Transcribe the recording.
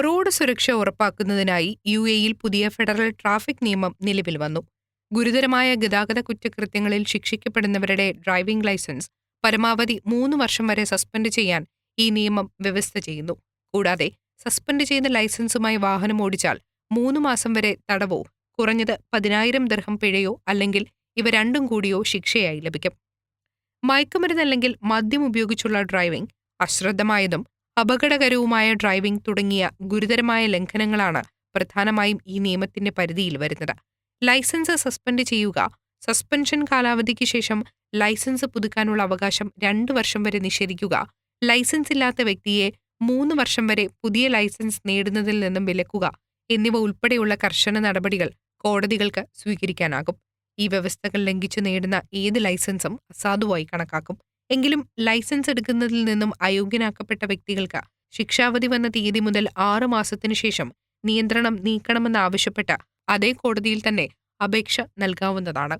Road സുരക്ഷ ഉറപ്പാക്കുന്നതിനായി U എയിൽ പുതിയ ഫെഡറൽ ട്രാഫിക് നിയമം നിലവിൽ വന്നു. ഗുരുതരമായ ഗതാഗത കുറ്റകൃത്യങ്ങളിൽ ശിക്ഷിക്കപ്പെടുന്നവരുടെ ഡ്രൈവിംഗ് ലൈസൻസ് പരമാവധി മൂന്ന് വർഷം വരെ സസ്പെൻഡ് ചെയ്യാൻ ഈ നിയമം വ്യവസ്ഥ ചെയ്യുന്നു. കൂടാതെ സസ്പെൻഡ് ചെയ്ത ലൈസൻസുമായി വാഹനം ഓടിച്ചാൽ മൂന്ന് മാസം വരെ തടവോ കുറഞ്ഞത് പതിനായിരം ദർഹം പിഴയോ അല്ലെങ്കിൽ ഇവ രണ്ടും കൂടിയോ ശിക്ഷയായി ലഭിക്കും. മയക്കുമരുന്ന് അല്ലെങ്കിൽ മദ്യം ഉപയോഗിച്ചുള്ള ഡ്രൈവിംഗ് അശ്രദ്ധമായതും അപകടകരവുമായ ഡ്രൈവിംഗ് തുടങ്ങിയ ഗുരുതരമായ ലംഘനങ്ങളാണ് പ്രധാനമായും ഈ നിയമത്തിന്റെ പരിധിയിൽ വരുന്നത്. ലൈസൻസ് സസ്പെൻഡ് ചെയ്യുക സസ്പെൻഷൻ കാലാവധിക്ക് ശേഷം ലൈസൻസ് പുതുക്കാനുള്ള അവകാശം രണ്ടു വർഷം വരെ നിഷേധിക്കുക ലൈസൻസ് ഇല്ലാത്ത വ്യക്തിയെ മൂന്ന് വർഷം വരെ പുതിയ ലൈസൻസ് നേടുന്നതിൽ നിന്നും വിലക്കുക എന്നിവ ഉൾപ്പെടെയുള്ള കർശന നടപടികൾ കോടതികൾക്ക് സ്വീകരിക്കാനാകും. ഈ വ്യവസ്ഥകൾ ലംഘിച്ചു നേടുന്ന ഏത് ലൈസൻസും അസാധുവായി കണക്കാക്കും. എങ്കിലും ലൈസൻസ് എടുക്കുന്നതിൽ നിന്നും അയോഗ്യനാക്കപ്പെട്ട വ്യക്തികൾക്ക് ശിക്ഷാവധി വന്ന തീയതി മുതൽ ആറ് മാസത്തിനു ശേഷം നിയന്ത്രണം നീക്കണമെന്നാവശ്യപ്പെട്ട് അതേ കോടതിയിൽ തന്നെ അപേക്ഷ നൽകാവുന്നതാണ്.